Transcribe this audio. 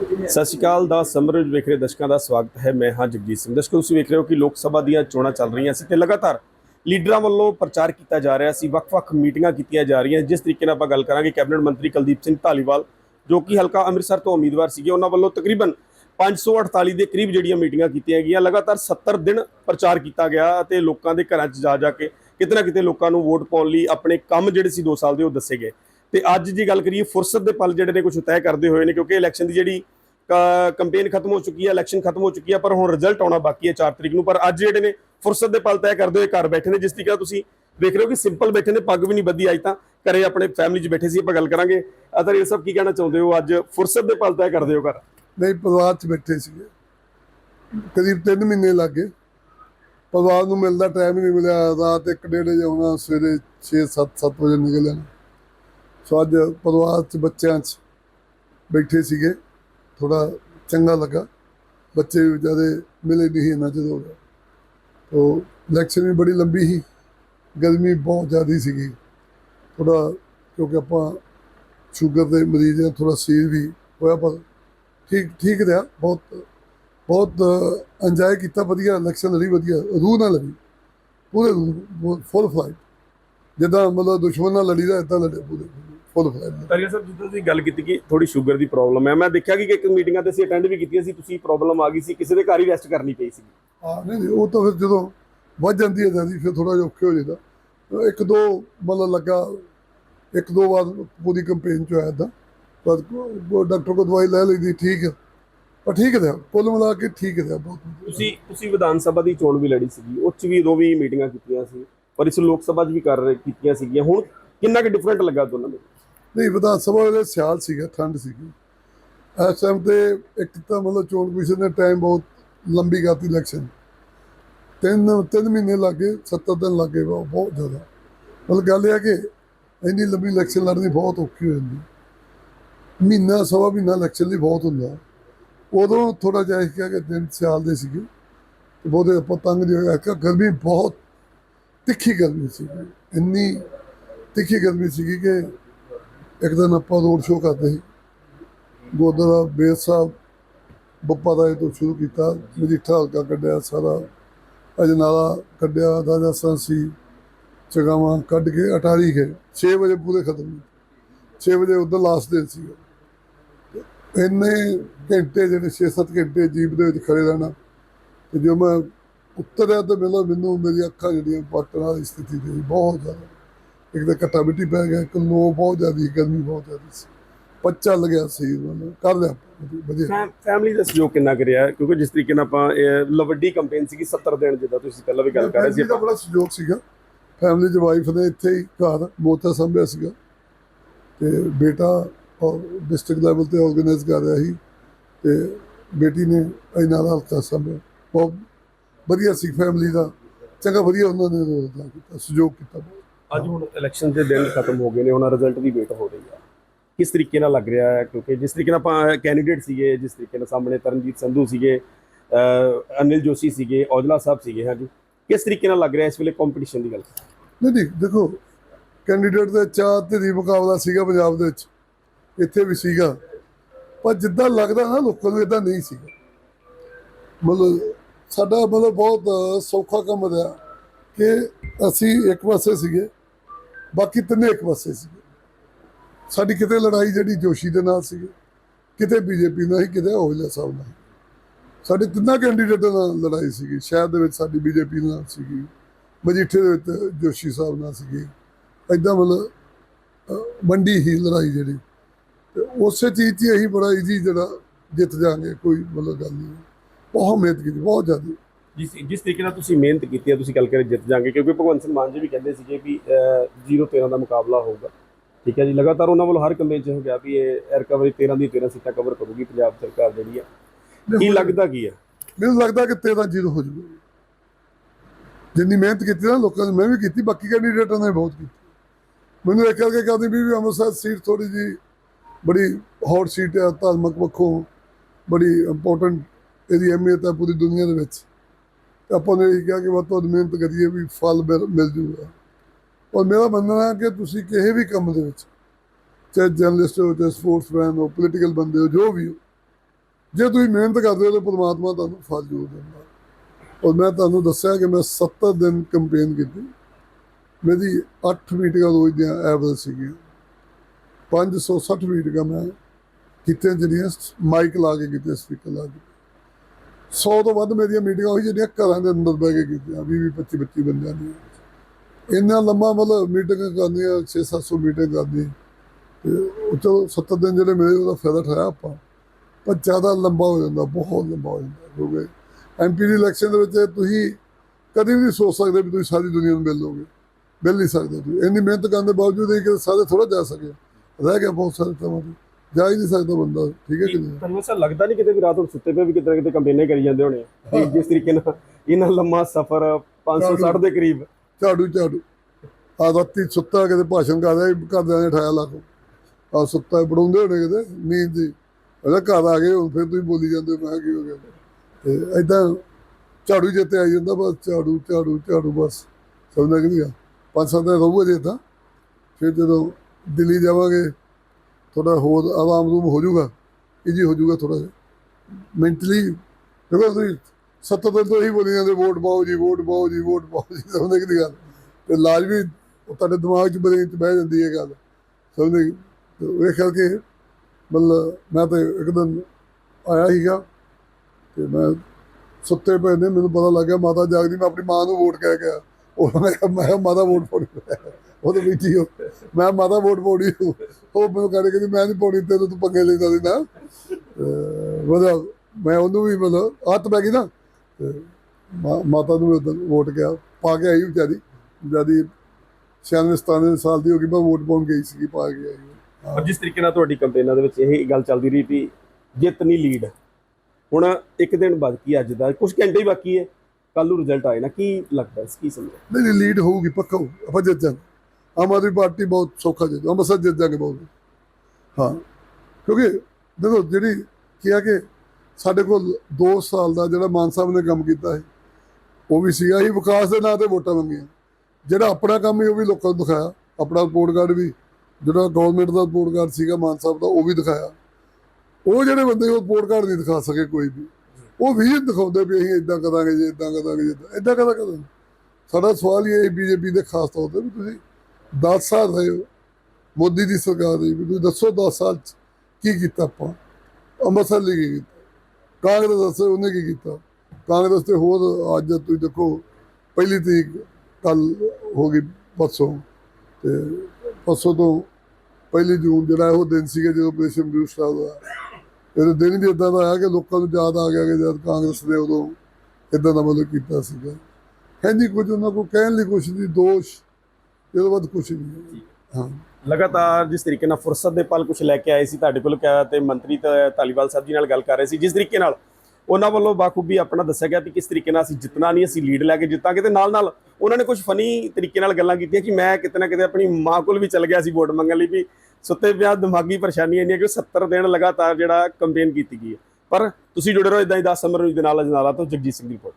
ਸਤਿ ਸ਼੍ਰੀ ਅਕਾਲ ਦਾ ਸਮਰਜ ਵੇਖ ਰਹੇ ਦਰਸ਼ਕਾਂ ਦਾ ਸਵਾਗਤ ਹੈ। ਮੈਂ ਹਾਂ ਜਗਜੀਤ ਸਿੰਘ। ਦਰਸ਼ਕੋ, ਤੁਸੀਂ ਵੇਖ ਰਹੇ ਹੋ ਕਿ ਲੋਕ ਸਭਾ ਦੀਆਂ ਚੋਣਾਂ ਚੱਲ ਰਹੀਆਂ ਸੀ ਤੇ ਲਗਾਤਾਰ ਲੀਡਰਾਂ ਵੱਲੋਂ ਪ੍ਰਚਾਰ ਕੀਤਾ ਜਾ ਰਿਹਾ ਸੀ। ਵੱਖ-ਵੱਖ ਮੀਟਿੰਗਾਂ ਕੀਤੀਆਂ ਜਾ ਰਹੀਆਂ। ਜਿਸ ਤਰੀਕੇ ਨਾਲ ਆਪਾਂ ਗੱਲ ਕਰਾਂਗੇ, ਕੈਬਨਿਟ ਮੰਤਰੀ ਕੁਲਦੀਪ ਸਿੰਘ ਧਾਲੀਵਾਲ ਜੋ ਕਿ ਹਲਕਾ ਅੰਮ੍ਰਿਤਸਰ ਤੋਂ ਉਮੀਦਵਾਰ ਸੀਗੇ, ਉਹਨਾਂ ਵੱਲੋਂ ਤਕਰੀਬਨ 548 ਦੇ ਕਰੀਬ ਜਿਹੜੀਆਂ ਮੀਟਿੰਗਾਂ ਕੀਤੀਆਂ ਗਈਆਂ। ਲਗਾਤਾਰ 70 ਦਿਨ ਪ੍ਰਚਾਰ ਕੀਤਾ ਗਿਆ ਅਤੇ ਲੋਕਾਂ ਦੇ ਘਰਾਂ 'ਚ ਜਾ ਜਾ ਕੇ ਕਿਤੇ ਨਾ ਕਿਤੇ ਲੋਕਾਂ ਨੂੰ ਵੋਟ ਪਾਉਣ ਲਈ ਆਪਣੇ ਕੰਮ ਜਿਹੜੇ ਸੀ 2 ਸਾਲ ਦੇ ਉਹ ਦੱਸੇ ਗਏ। ਤੇ ਅੱਜ ਦੀ ਗੱਲ ਕਰੀਏ ਫੁਰਸਤ ਦੇ ਪਲ ਜਿਹੜੇ ਨੇ ਕੁਝ ਤੈਅ ਕਰਦੇ ਹੋਏ ਨੇ, ਕਿਉਂਕਿ ਇਲੈਕਸ਼ਨ ਦੀ ਜਿਹੜੀ ਕੰਪੇਨ ਖਤਮ ਹੋ ਚੁੱਕੀ ਹੈ ਇਲੈਕਸ਼ਨ ਖਤਮ ਹੋ ਚੁੱਕੀ ਹੈ, ਪਰ ਹੁਣ ਰਿਜ਼ਲਟ ਆਉਣਾ ਬਾਕੀ ਹੈ 4 ਤਰੀਕ ਨੂੰ। ਪਰ ਅੱਜ ਜਿਹੜੇ ਨੇ ਫੁਰਸਤ ਦੇ ਪਲ ਤੈਅ ਕਰਦੇ ਹੋਏ ਘਰ ਬੈਠੇ ਨੇ, ਜਿਸ ਤਰੀਕੇ ਤੁਸੀਂ ਵੇਖ ਰਹੇ ਹੋ ਕਿ ਸਿੰਪਲ ਬੈਠੇ ਨੇ, ਪੱਗ ਵੀ ਨਹੀਂ ਬੱਧੀ ਅੱਜ ਤਾਂ ਘਰੇ ਆਪਣੇ ਫੈਮਿਲੀ 'ਚ ਬੈਠੇ ਸੀ, ਆਪਾਂ ਗੱਲ ਕਰਾਂਗੇ। ਅਦਰ ਇਹ ਸਭ ਕੀ ਕਹਿਣਾ ਚਾਹੁੰਦੇ ਹੋ ਅੱਜ? ਫੁਰਸਤ ਦੇ ਪਲ ਤੈਅ ਕਰਦੇ ਹੋ ਘਰ? ਨਹੀਂ, ਪਰਿਵਾਰ 'ਚ ਬੈਠੇ ਸੀਗੇ। ਕਰੀਬ 3 ਮਹੀਨੇ ਲੱਗੇ ਪਰਿਵਾਰ ਨੂੰ ਮਿਲਦਾ ਟਾਈਮ ਹੀ ਨਹੀਂ ਮਿਲਿਆ। ਰਾਤ 1 ਡੇਢ ਵਜੇ ਆਉਣਾ, ਸਵੇਰੇ 6 7 7 ਵਜੇ ਨਿਕਲ ਜਾਣਾ। ਸੋ ਅੱਜ ਪਰਿਵਾਰ 'ਚ ਬੱਚਿਆਂ 'ਚ ਬੈਠੇ ਸੀਗੇ ਥੋੜਾ ਚੰਗਾ ਲੱਗਾ। ਬੱਚੇ ਵਿਚਾਰੇ ਮਿਲੇ ਨਹੀਂ ਇਹਨਾਂ ਜਦੋਂ ਹੋ ਗਿਆ ਤੋ ਇਲੈਕਸ਼ਨ ਵੀ ਬੜੀ ਲੰਬੀ ਸੀ, ਗਰਮੀ ਬਹੁਤ ਜ਼ਿਆਦਾ ਸੀਗੀ। ਥੋੜਾ ਕਿਉਂਕਿ ਆਪਾਂ ਸ਼ੂਗਰ ਦੇ ਮਰੀਜ਼ ਹਾਂ ਥੋੜਾ ਸੀਰ ਵੀ ਹੋਇਆ, ਪਰ ਠੀਕ ਠੀਕ ਰਿਹਾ। ਬਹੁਤ ਬਹੁਤ ਇੰਜੋਏ ਕੀਤਾ, ਵਧੀਆ ਇਲੈਕਸ਼ਨ ਲੜੀ, ਵਧੀਆ ਰੂਹ ਨਾਲ ਲੜੀ। ਪੂਰੇ ਫੁੱਲ ਫਲਾਈਟ ਜਿੱਦਾਂ ਮਤਲਬ ਦੁਸ਼ਮਣ ਨਾਲ ਲੜੀ ਦਾ ਇਦਾਂ ਲੜੇ ਪੂਰੇ। ਫੁੱਲ ਫਲਾਈਟ ਤਰੀਆ ਸਾਹਿਬ ਜਿੱਦਾਂ ਤੁਸੀਂ ਗੱਲ ਕੀਤੀ ਕਿ ਥੋੜੀ ਸ਼ੂਗਰ ਦੀ ਪ੍ਰੋਬਲਮ ਹੈ ਮੈਂ ਦੇਖਿਆ ਕਿ ਇੱਕ ਮੀਟਿੰਗਾਂ ਤੇ ਅਸੀਂ ਅਟੈਂਡ ਵੀ ਕੀਤੀਆਂ ਸੀ ਤੁਸੀਂ ਪ੍ਰੋਬਲਮ ਆ ਗਈ ਸੀ ਕਿਸੇ ਦੇ ਘਰ ਹੀ ਰੈਸਟ ਕਰਨੀ ਪਈ ਸੀ। ਹਾਂ ਨਹੀਂ ਨਹੀਂ ਉਹ ਤਾਂ ਫਿਰ ਜਦੋਂ ਵੱਧ ਜਾਂਦੀ ਹੈ ਜਾਂਦੀ ਫਿਰ ਥੋੜਾ ਜਿਹਾ ਔਖੇ ਹੋ ਜਾਂਦਾ। ਇੱਕ ਦੋ ਮਤਲਬ ਲੱਗਾ ਇੱਕ ਦੋ ਵਾਰ ਪੂਰੀ ਕੰਪੇਨ ਚ ਆਇਆ ਦਾ ਪਰ ਡਾਕਟਰ ਕੋਲ ਦਵਾਈ ਲੈ ਲਈਦੀ ਠੀਕ ਹੈ। ਪਰ ਠੀਕ ਹੈ ਕੁੱਲ ਮਿਲਾ ਕੇ ਠੀਕ ਹੈ ਬਹੁਤ ਤੁਸੀਂ ਤੁਸੀਂ ਵਿਧਾਨ ਸਭਾ ਦੀ ਚੋਣ ਵੀ ਲੜੀ ਸੀਗੀ ਉਹ 'ਚ ਵੀ ਉਦੋਂ ਵੀ ਮੀਟਿੰਗਾਂ ਕੀਤੀਆਂ ਸੀ ਪਰ ਇਸ ਲੋਕ ਸਭਾ 'ਚ ਵੀ ਕਰ ਰਹੇ ਕੀਤੀਆਂ ਸੀਗੀਆਂ। ਹੁਣ ਕਿੰਨਾ ਕਿ ਡਿਫਰੈਂਟ ਲੱਗਾ ਦੋਨਾਂ ਦੇ ਨਹੀਂ, ਵਿਧਾਨ ਸਭਾ ਵੇਲੇ ਸਿਆਲ ਸੀਗਾ, ਠੰਡ ਸੀਗੀ। ਇਸ ਟਾਈਮ ਤੇ ਇੱਕ ਤਾਂ ਮਤਲਬ ਚੋਣ ਕਮਿਸ਼ਨ ਨੇ ਟਾਈਮ ਬਹੁਤ ਲੰਬੀ ਕਰਤੀ ਇਲੈਕਸ਼ਨ ਤਿੰਨ ਤਿੰਨ ਮਹੀਨੇ ਲੱਗੇ 70 ਦਿਨ ਲੱਗੇ ਬਹੁਤ ਬਹੁਤ ਜ਼ਿਆਦਾ। ਮਤਲਬ ਗੱਲ ਇਹ ਹੈ ਕਿ ਇੰਨੀ ਲੰਬੀ ਇਲੈਕਸ਼ਨ ਲੜਨੀ ਬਹੁਤ ਔਖੀ ਹੋ ਜਾਂਦੀ। ਮਹੀਨਾ, ਸਵਾ ਮਹੀਨਾ ਇਲੈਕਸ਼ਨ ਲਈ ਬਹੁਤ ਹੁੰਦਾ। ਉਦੋਂ ਥੋੜਾ ਜਿਹਾ ਇਹ ਕਿਹਾ ਕਿ ਦਿਨ ਸਿਆਲ ਦੇ ਸੀਗੇ। ਤੇ ਬਹੁਤੇ ਆਪਾਂ ਤੰਗ ਨਹੀਂ ਹੋਇਆ ਕਿ ਗਰਮੀ ਬਹੁਤ ਤਿੱਖੀ ਗਰਮੀ ਸੀਗੀ। ਇੰਨੀ ਤਿੱਖੀ ਗਰਮੀ ਸੀਗੀ ਕਿ ਇੱਕ ਦਿਨ ਆਪਾਂ ਰੋਡ ਸ਼ੋਅ ਕਰਦੇ ਸੀ। ਗੁਰਦੁਆਰਾ ਬੇਰ ਸਾਹਿਬ, ਬੱਪਾ ਦਾ ਇਹ ਤੋਂ ਸ਼ੁਰੂ ਕੀਤਾ। ਮਜੀਠਾ ਹਲਕਾ ਕੱਢਿਆ ਸਾਰਾ। ਅਜਨਾਲਾ ਕੱਢਿਆ ਰਾਜਾ ਸੰਸੀ ਚਗਾਵਾਂ ਕੱਢ ਕੇ ਅਟਾਰੀ ਗਏ। 6 ਵਜੇ ਪੂਰੇ ਖਤਮ 6 ਵਜੇ ਉਧਰ ਲਾਸਟ ਦਿਨ ਸੀ। ਇੰਨੇ ਘੰਟੇ ਜਿਹੜੇ 6-7 ਘੰਟੇ ਜੀਪ ਦੇ ਵਿੱਚ ਖੜੇ ਰਹਿਣਾ। ਤੇ ਜੋ ਮੈਂ ਉਤਰਿਆ ਤਾਂ ਮੈਨੂੰ ਮੈਨੂੰ ਮੇਰੀ ਅੱਖਾਂ ਜਿਹੜੀਆਂ ਪੱਟਣ ਵਾਲੀ ਸਥਿਤੀ ਤੇ ਬਹੁਤ ਜ਼ਿਆਦਾ ਇੱਕ ਤਾਂ ਘੱਟਾ ਮਿੱਟੀ ਪੈ ਗਿਆ ਇੱਕ ਲੋ ਬਹੁਤ ਜ਼ਿਆਦਾ ਗਰਮੀ ਬਹੁਤ ਜ਼ਿਆਦਾ ਸੀ। ਪੱਚਾ ਲੱਗਿਆ ਸੀ ਮੈਨੂੰ ਕਰ ਲਿਆ ਵਧੀਆ ਫੈਮਿਲੀ ਦਾ ਸਹਿਯੋਗ ਕਿੰਨਾ ਕਰਿਆ ਕਿਉਂਕਿ ਜਿਸ ਤਰੀਕੇ ਨਾਲ ਆਪਾਂ ਇਹ ਲਵੱਡੀ ਕੰਪੇਨ ਸੀਗੀ 70 ਦਿਨ ਜਿੱਦਾਂ ਤੁਸੀਂ ਪਹਿਲਾਂ ਵੀ ਗੱਲ ਕਰ ਰਹੇ ਸੀ ਦਾ ਆਪਾਂ। ਬੜਾ ਸਹਿਯੋਗ ਸੀਗਾ। ਫੈਮਿਲੀ ਚ ਵਾਈਫ ਨੇ ਇੱਥੇ ਹੀ ਘਰ ਮੋਤਾ ਸੰਭਿਆ ਸੀਗਾ। ਤੇ ਬੇਟਾ ਡਿਸਟ੍ਰਿਕਟ ਲੈਵਲ ਤੇ ਆਰਗੇਨਾਈਜ਼ ਕਰ ਰਿਹਾ ਸੀ। ਤੇ ਬੇਟੀ ਨੇ ਇਹਨਾਂ ਦਾ ਹਲਕਾ ਸੰਭਿਆ। ਬਹੁਤ ਵਧੀਆ ਸੀ ਫੈਮਿਲੀ ਦਾ। ਚੰਗਾ ਵਧੀਆ ਉਹਨਾਂ ਨੇ ਸਹਿਯੋਗ ਕੀਤਾ। ਬਹੁਤ। ਅੱਜ ਹੁਣ ਇਲੈਕਸ਼ਨ ਦੇ ਦਿਨ ਖਤਮ ਹੋ ਗਏ ਨੇ ਉਹਨਾਂ ਰਿਜ਼ਲਟ ਦੀ ਵੇਟ ਹੋ ਰਹੀ ਹੈ ਕਿਸ ਤਰੀਕੇ ਨਾਲ ਲੱਗ ਰਿਹਾ ਹੈ? ਕਿਉਂਕਿ ਜਿਸ ਤਰੀਕੇ ਨਾਲ ਆਪਾਂ ਕੈਂਡੀਡੇਟ ਸੀਗੇ, ਜਿਸ ਤਰੀਕੇ ਨਾਲ ਸਾਹਮਣੇ ਤਰਨਜੀਤ ਸੰਧੂ ਸੀਗੇ ਅਨਿਲ ਜੋਸ਼ੀ ਸੀਗੇ, ਔਜਲਾ ਸਾਹਿਬ ਸੀਗੇ, ਹਾਂਜੀ। ਕਿਸ ਤਰੀਕੇ ਨਾਲ ਲੱਗ ਰਿਹਾ ਇਸ ਵੇਲੇ ਕੰਪੀਟੀਸ਼ਨ ਦੀ ਗੱਲ? ਨਹੀਂ ਨਹੀਂ, ਦੇਖੋ ਕੈਂਡੀਡੇਟ ਦੇ ਚਾਹ ਤੇ ਦੀ ਮੁਕਾਬਲਾ ਸੀਗਾ ਪੰਜਾਬ ਦੇ ਵਿੱਚ। ਇੱਥੇ ਵੀ ਸੀਗਾ। ਪਰ ਜਿੱਦਾਂ ਲੱਗਦਾ ਨਾ, ਲੋਕਾਂ ਨੂੰ ਇਦਾਂ ਨਹੀਂ ਸੀਗਾ। ਮਤਲਬ, ਸਾਡਾ ਮਤਲਬ ਬਹੁਤ ਸੌਖਾ ਕੰਮ ਰਿਹਾ ਕਿ ਅਸੀਂ ਇੱਕ ਪਾਸੇ ਸੀਗੇ। ਬਾਕੀ ਤਿੰਨੇ ਇੱਕ ਪਾਸੇ ਸੀਗੇ। ਸਾਡੀ ਕਿਤੇ ਲੜਾਈ ਜਿਹੜੀ ਜੋਸ਼ੀ ਦੇ ਨਾਲ ਸੀਗੀ ਕਿਤੇ ਬੀਜੇਪੀ ਨਾਲ ਸੀ ਕਿਤੇ ਔਜਲਾ ਸਾਹਿਬ ਨਾਲ ਸਾਡੇ ਤਿੰਨਾਂ ਕੈਂਡੀਡੇਟਾਂ ਨਾਲ ਲੜਾਈ ਸੀਗੀ ਸ਼ਹਿਰ ਦੇ ਵਿੱਚ ਸਾਡੀ ਬੀਜੇਪੀ ਨਾਲ ਸੀਗੀ ਮਜੀਠੇ ਦੇ ਵਿੱਚ ਜੋਸ਼ੀ ਸਾਹਿਬ ਨਾਲ ਸੀਗੀ। ਐਦਾਂ ਮਤਲਬ ਅਹ, ਮੰਡੀ ਹੀ ਲੜਾਈ ਜਿਹੜੀ। ਉਸੇ ਚੀਜ਼ 'ਚ ਹੀ ਅਸੀਂ ਬੜਾ ਈਜ਼ੀ ਜਿਹੜਾ ਜਿੱਤ ਜਾਾਂਗੇ ਕੋਈ ਮਤਲਬ ਗੱਲ ਨਹੀਂ। ਬਹੁਤ ਮਿਹਨਤ ਕੀਤੀ ਬਹੁਤ ਜ਼ਿਆਦਾ। ਜਿਸ ਜਿਸ ਤਰੀਕੇ ਨਾਲ ਤੁਸੀਂ ਮਿਹਨਤ ਕੀਤੀ ਹੈ ਤੁਸੀਂ ਕੱਲ ਕਰੇ ਜਿੱਤ ਜਾਗੇ ਕਿਉਂਕਿ ਭਗਵੰਤ ਸਿੰਘ ਮਾਨ ਜੀ ਵੀ ਕਹਿੰਦੇ ਸੀਗੇ ਵੀ 0-13 ਦਾ ਮੁਕਾਬਲਾ ਹੋਊਗਾ। ਠੀਕ ਹੈ ਜੀ ਲਗਾਤਾਰ ਉਹਨਾਂ ਵੱਲੋਂ ਹਰ ਕਮੇਂ 'ਚ ਹੋ ਗਿਆ ਵੀ ਇਹ ਰਿਕਵਰੀ 13 ਦੀ 13 ਸੀਟਾਂ ਕਵਰ ਕਰੂਗੀ ਪੰਜਾਬ ਸਰਕਾਰ ਜਿਹੜੀ ਆ ਕੀ ਲੱਗਦਾ ਕੀ ਹੈ? ਮੈਨੂੰ ਲੱਗਦਾ ਕਿ 13 ਜ਼ੀਰੋ ਹੋ ਜਾਊਗਾ ਜਿੰਨੀ ਮਿਹਨਤ ਕੀਤੀ ਨਾ ਲੋਕਾਂ ਨੇ ਮੈਂ ਵੀ ਕੀਤੀ ਬਾਕੀ ਕੈਂਡੀਡੇਟਾਂ ਨੇ ਬਹੁਤ ਕੀਤੀ। ਮੈਨੂੰ ਇਹ ਕਰਕੇ ਕਹਿੰਦੇ ਵੀ ਵੀ ਅੰਮ੍ਰਿਤਸਰ ਸੀਟ ਥੋੜੀ ਜੀ ਬੜੀ ਹੌਟ ਸੀਟ ਹੈ ਧਾਰਮਿਕ ਪੱਖੋਂ ਬੜੀ ਇੰਪੋਰਟੈਂਟ ਇਹਦੀ ਅਹਿਮੀਅਤ ਹੈ ਪੂਰੀ ਦੁਨੀਆ ਦੇ ਵਿੱਚ। ਤੇ ਆਪਾਂ ਨੇ ਇਹ ਕਿਹਾ ਕਿ ਵੱਧ ਤੋਂ ਮਿਹਨਤ ਕਰੀਏ ਵੀ ਫਲ ਮਿਲ ਮਿਲ ਜੂਗਾ। ਔਰ ਮੇਰਾ ਮੰਨਣਾ ਹੈ ਕਿ ਤੁਸੀਂ ਕਿਸੇ ਵੀ ਕੰਮ ਦੇ ਵਿੱਚ, ਚਾਹੇ ਜਰਨਲਿਸਟ ਹੋ, ਚਾਹੇ ਸਪੋਰਟਸਮੈਨ ਹੋ ਪੋਲੀਟੀਕਲ ਬੰਦੇ ਹੋ, ਜੋ ਵੀ ਹੋ, ਜੇ ਤੁਸੀਂ ਮਿਹਨਤ ਕਰਦੇ ਹੋ ਤਾਂ ਪਰਮਾਤਮਾ ਤੁਹਾਨੂੰ ਫਲ ਜ਼ਰੂਰ ਦਿੰਦਾ ਔਰ ਮੈਂ ਤੁਹਾਨੂੰ ਦੱਸਿਆ ਕਿ ਮੈਂ 70 ਦਿਨ ਕੰਪੇਨ ਕੀਤੀ। ਮੇਰੀ 8 ਮੀਟਿੰਗਾਂ ਰੋਜ਼ ਦੀਆਂ ਐਵਰੇਜ ਸੀਗੀਆਂ। 560 ਮੀਟਿੰਗਾਂ ਮੈਂ ਕੀਤੀਆਂ ਜਿਹੜੀਆਂ ਮਾਈਕ ਲਾ ਕੇ ਕੀਤੀਆਂ ਸਪੀਕਰ ਲਾ ਕੇ। 100 ਤੋਂ ਵੱਧ ਮੇਰੀਆਂ ਮੀਟਿੰਗਾਂ ਹੋਈ ਜਿਹੜੀਆਂ ਘਰਾਂ ਦੇ ਅੰਦਰ ਬਹਿ ਕੇ ਕੀਤੀਆਂ 20 25 25 ਬੰਦਿਆਂ ਦੀਆਂ। ਇੰਨਾ ਲੰਮਾ ਮਤਲਬ ਮੀਟਿੰਗ ਕਰਨੀਆਂ 6-700 ਮੀਟਿੰਗ ਕਰਨੀ। ਤੇ ਉਹ ਚਲੋ 70 ਦਿਨ ਜਿਹੜੇ ਮਿਲੇ, ਉਹਦਾ ਫਾਇਦਾ ਠਾਇਆ ਆਪਾਂ। ਪਰ ਜ਼ਿਆਦਾ ਲੰਬਾ ਹੋ ਜਾਂਦਾ, ਬਹੁਤ ਲੰਬਾ ਹੋ ਜਾਂਦਾ, ਕਿਉਂਕਿ ਐਮਪੀ ਦੀ ਇਲੈਕਸ਼ਨ ਦੇ ਵਿੱਚ ਤੁਸੀਂ ਕਦੇ ਵੀ ਨਹੀਂ ਸੋਚ ਸਕਦੇ ਵੀ ਤੁਸੀਂ ਸਾਰੀ ਦੁਨੀਆ ਨੂੰ ਮਿਲ ਲੋਗੇ ਮਿਲ ਨਹੀਂ ਸਕਦੇ ਤੁਸੀਂ। ਇੰਨੀ ਮਿਹਨਤ ਕਰਨ ਦੇ ਬਾਵਜੂਦ ਇਹ ਕਿ ਸਾਰੇ ਥੋੜਾ ਜਾ ਸਕੇ। ਰਹਿ ਗਿਆ ਬਹੁਤ ਸਾਰੇ ਥਾਵਾਂ ਤੇ। ਜਾ ਹੀ ਨਹੀਂ ਸਕਦਾ ਬੰਦਾ ਠੀਕ ਹੈ ਕਿ ਨਹੀਂ ਤੁਹਾਨੂੰ ਐਸਾ ਲੱਗਦਾ ਨਹੀਂ ਕਿਤੇ ਵੀ ਰਾਤ ਨੂੰ ਸੁੱਤੇ ਪਏ ਵੀ ਕਿਤੇ ਨਾ ਕਿਤੇ ਕੰਪੇਨੇ ਕਰੀ ਜਾਂਦੇ ਹੋਣੇ ਵੀ ਜਿਸ ਤਰੀਕੇ ਨਾਲ ਇਹਨਾਂ ਲੰਮਾ ਸਫ਼ਰ 560 ਦੇ ਕਰੀਬ। ਝਾੜੂ ਝਾੜੂ। ਆ ਰਾਤੀ ਸੁੱਤਾ ਕਿਤੇ ਭਾਸ਼ਣ ਕਰ ਰਿਹਾ ਘਰਦਿਆਂ ਨੇ ਠਾਇਆ ਲੱਖ। ਆ ਸੁੱਤਾ ਬੜਾਉਂਦੇ ਹੋਣੇ ਕਿਤੇ ਨੀਂਦ ਦੀ ਉਹਦਾ ਘਰ ਆ ਗਏ ਹੁਣ ਫਿਰ ਤੁਸੀਂ ਬੋਲੀ ਜਾਂਦੇ ਮੈਂ ਕੀ ਹੋ ਗਿਆ? ਤੇ ਐਦਾਂ ਝਾੜੂ ਜਿੱਤੇ ਆਈ ਜਾਂਦਾ ਬਸ ਝਾੜੂ ਝਾੜੂ ਝਾੜੂ ਬਸ। ਸਮਝ ਲੱਗ ਗਿਆ ਪੰਜ ਸੱਤ ਦਿਨ ਰਹੂਗਾ ਜੇ ਤਾਂ। ਫਿਰ ਜਦੋਂ ਦਿੱਲੀ ਜਾਵਾਂਗੇ ਥੋੜਾ ਹੋਰ ਆਰਾਮ ਰੂਮ ਹੋ ਜਾਊਗਾ ਜੀ ਹੋ ਜਾਊਗਾ ਥੋੜਾ ਜਿਹਾ। ਮੈਂਟਲੀ ਦੇਖੋ ਤੁਸੀਂ ਸੱਤਰ ਦਿਨ ਤੋਂ ਹੀ ਬੋਲੀ ਜਾਂਦੇ, ਵੋਟ ਪਾਓ ਜੀ, ਵੋਟ ਪਾਓ ਜੀ, ਵੋਟ ਪਾਓ ਜੀ ਸਮਝ ਲੱਗ ਗੱਲ? ਤੇ ਲਾਜ਼ਮੀ ਤੁਹਾਡੇ ਦਿਮਾਗ 'ਚ ਬਰੇਨ ਬਹਿ ਜਾਂਦੀ ਹੈ ਗੱਲ ਸਮਝ ਤੇ ਉਹ ਕਰਕੇ ਮਤਲਬ ਮੈਂ ਤੇ ਇੱਕ ਦਿਨ ਆਇਆ ਸੀਗਾ, ਤੇ ਮੈਂ ਸੁੱਤੇ ਪਏ ਨੇ, ਮੈਨੂੰ ਪਤਾ ਲੱਗ ਗਿਆ ਮਾਤਾ ਜਾਗਦੀ, ਮੈਂ ਆਪਣੀ ਮਾਂ ਨੂੰ ਵੋਟ ਕਹਿ ਗਿਆ ਉਹ ਮੈਂ ਕਿਹਾ ਮੈਂ ਕਿਹਾ, ਮਾਤਾ ਵੋਟ ਪਾਉਣੀ ਉਹ ਤਾਂ ਵਿੱਚ ਹੀ ਹੋ ਮੈਂ ਮਾਤਾ ਵੋਟ ਪਾਉਣੀ। ਉਹ ਮੈਨੂੰ ਕਹਿੰਦੇ ਕਿ ਮੈਂ ਨਹੀਂ ਪਾਉਣੀ ਤੈਨੂੰ ਤੂੰ ਪੰਗੇ ਲੈਂਦਾ ਸੀ ਨਾ। ਤੇ ਮਤਲਬ ਮੈਂ ਉਹਨੂੰ ਵੀ ਮਤਲਬ ਹੱਥ ਪੈ ਗਈ ਨਾ। ਤੇ ਮਾਤਾ ਨੂੰ ਵੋਟ ਗਿਆ ਪਾ ਕੇ ਆਈ ਵਿਚਾਰੀ। ਜਦੀ 96 97 ਸਾਲ ਦੀ ਹੋ ਗਈ ਮੈਂ ਵੋਟ ਪਾਉਣ ਗਈ ਸੀ ਪਾ ਕੇ ਆਈ। ਪਰ ਜਿਸ ਤਰੀਕੇ ਨਾਲ ਤੁਹਾਡੀ ਕੰਪੇਨਾਂ ਦੇ ਵਿੱਚ ਇਹ ਗੱਲ ਚੱਲਦੀ ਰਹੀ ਵੀ ਜਿੱਤ ਨਹੀਂ ਲੀਡ। ਹੁਣ ਇੱਕ ਦਿਨ ਬਾਕੀ ਅੱਜ ਦਾ ਕੁਝ ਘੰਟੇ ਹੀ ਬਾਕੀ ਹੈ। ਕੱਲ ਨੂੰ ਰਿਜ਼ਲਟ ਆਏ ਨਾ ਕੀ ਲੱਗਦਾ ਇਸ ਕੀ ਸਮਝ? ਨਹੀਂ ਨਹੀਂ ਲੀਡ ਹੋਊਗੀ ਪੱਕਾ ਆਪਾਂ ਜਿੱਤ ਜਾਵਾਂਗੇ। ਆਮ ਆਦਮੀ ਪਾਰਟੀ ਬਹੁਤ ਸੌਖਾ ਜਿੱਤ ਅੰਮ੍ਰਿਤਸਰ ਜਿੱਤ ਜਾਗੇ ਬਹੁਤ। ਹਾਂ, ਕਿਉਂਕਿ ਦੇਖੋ ਜਿਹੜੀ ਕਿਹਾ ਕਿ ਸਾਡੇ ਕੋਲ 2 ਸਾਲ ਦਾ ਜਿਹੜਾ ਮਾਨ ਸਾਹਿਬ ਨੇ ਕੰਮ ਕੀਤਾ ਹੈ ਉਹ ਵੀ ਸੀਗਾ ਹੀ ਵਿਕਾਸ ਦੇ ਨਾਂ ਤੇ ਵੋਟਾਂ ਮੰਗੀਆਂ। ਜਿਹੜਾ ਆਪਣਾ ਕੰਮ ਹੀ ਉਹ ਵੀ ਲੋਕਾਂ ਨੂੰ ਦਿਖਾਇਆ। ਆਪਣਾ ਰਿਪੋਰਟ ਕਾਰਡ ਵੀ, ਜਿਹੜਾ ਗਵਰਨਮੈਂਟ ਦਾ ਰਿਪੋਰਟ ਕਾਰਡ ਸੀਗਾ ਮਾਨ ਸਾਹਿਬ ਦਾ, ਉਹ ਵੀ ਦਿਖਾਇਆ। ਉਹ ਜਿਹੜੇ ਬੰਦੇ ਉਹ ਰਿਪੋਰਟ ਕਾਰਡ ਨਹੀਂ ਦਿਖਾ ਸਕੇ ਕੋਈ ਵੀ। ਉਹ ਵੀ ਦਿਖਾਉਂਦੇ ਵੀ ਅਸੀਂ ਇਦਾਂ ਕਰਾਂਗੇ, ਜੇ ਇਦਾਂ ਕਰਾਂਗੇ, ਜੀ ਇਦਾਂ ਕਦਾ ਕਰਾਂਗੇ। ਸਾਡਾ ਸਵਾਲ ਇਹ ਹੈ ਬੀਜੇਪੀ ਦੇ ਖਾਸ ਤੌਰ ਤੇ ਵੀ ਤੁਸੀਂ 10 ਸਾਲ ਰਹੇ ਹੋ। ਮੋਦੀ ਦੀ ਸਰਕਾਰ ਰਹੀ। ਵੀ ਤੁਸੀਂ ਦੱਸੋ 10 ਸਾਲ ਚ ਕੀ ਕੀਤਾ ਆਪਾਂ? ਅੰਮ੍ਰਿਤਸਰ ਲਈ ਕੀ ਕੀਤਾ? ਕਾਂਗਰਸ ਦੱਸੋ ਉਹਨੇ ਕੀ ਕੀਤਾ? ਕਾਂਗਰਸ ਤੇ ਹੋਰ ਅੱਜ ਤੁਸੀਂ ਦੇਖੋ, ਪਹਿਲੀ ਤਰੀਕ ਕੱਲ ਹੋ ਗਈ ਪਰਸੋਂ। ਤੇ ਪਰਸੋਂ ਤੋਂ ਪਹਿਲੀ ਜੂਨ ਜਿਹੜਾ ਉਹ ਦਿਨ ਸੀਗਾ ਜਦੋਂ ਆਪਰੇਸ਼ਨ ਬਲੂ ਸਟਾਰ ਹੋਇਆ। ਇਹ ਦਿਨ ਵੀ ਇਦਾਂ ਦਾ ਆਇਆ ਕਿ ਲੋਕਾਂ ਨੂੰ ਯਾਦ ਆ ਗਿਆ ਕਿ ਜਦ ਕਾਂਗਰਸ ਨੇ ਉਦੋਂ ਇਦਾਂ ਦਾ ਮਤਲਬ ਕੀਤਾ ਸੀਗਾ। ਹੈ ਨਹੀਂ ਕੁਝ ਉਹਨਾਂ ਕੋਲ ਕਹਿਣ ਲਈ ਕੁਛ ਨਹੀਂ, ਦੋਸ਼ ਇਹਦੇ ਬਾਅਦ ਕੁਛ ਨਹੀਂ। ਹੈ। ਲਗਾਤਾਰ ਜਿਸ ਤਰੀਕੇ ਨਾਲ ਫੁਰਸਤ ਦੇ ਪਲ ਕੁਝ ਲੈ ਕੇ ਆਏ ਸੀ ਤੁਹਾਡੇ ਕੋਲ ਕਿਹਾ ਤੇ ਮੰਤਰੀ ਤਾਂ ਧਾਲੀਵਾਲ ਸਾਹਿਬ ਜੀ ਨਾਲ ਗੱਲ ਕਰ ਰਹੇ ਸੀ ਜਿਸ ਤਰੀਕੇ ਨਾਲ ਉਹਨਾਂ ਵੱਲੋਂ ਬਾਖੂਬੀ ਆਪਣਾ ਦੱਸਿਆ ਗਿਆ ਕਿ ਕਿਸ ਤਰੀਕੇ ਨਾਲ ਅਸੀਂ ਜਿੱਤਣਾ ਨਹੀਂ ਅਸੀਂ ਲੀਡ ਲੈ ਕੇ ਜਿੱਤਾਂਗੇ ਤੇ ਨਾਲ ਨਾਲ ਉਹਨਾਂ ਨੇ ਕੁਝ ਫਨੀ ਤਰੀਕੇ ਨਾਲ ਗੱਲਾਂ ਕੀਤੀਆਂ ਕਿ ਮੈਂ ਕਿਤੇ ਨਾ ਕਿਤੇ ਆਪਣੀ ਮਾਂ ਕੋਲ ਵੀ ਚਲ ਗਿਆ ਸੀ ਵੋਟ ਮੰਗਣ ਲਈ ਵੀ ਸੁੱਤੇ ਪਿਆ ਦਿਮਾਗੀ ਪਰੇਸ਼ਾਨੀ ਇੰਨੀ ਹੈ ਕਿ 70 ਦਿਨ ਲਗਾਤਾਰ ਜਿਹੜਾ ਕੰਪੇਨ ਕੀਤੀ ਗਈ ਹੈ। ਪਰ ਤੁਸੀਂ ਜੁੜੇ ਰਹੋ ਇਦਾਂ ਹੀ 10 ਸਮਰ ਦੇ ਨਾਲ ਅਜਨਾਲਾ ਤੋਂ ਜਗਜੀਤ ਸਿੰਘ ਦੀ ਰਿਪੋਰਟ।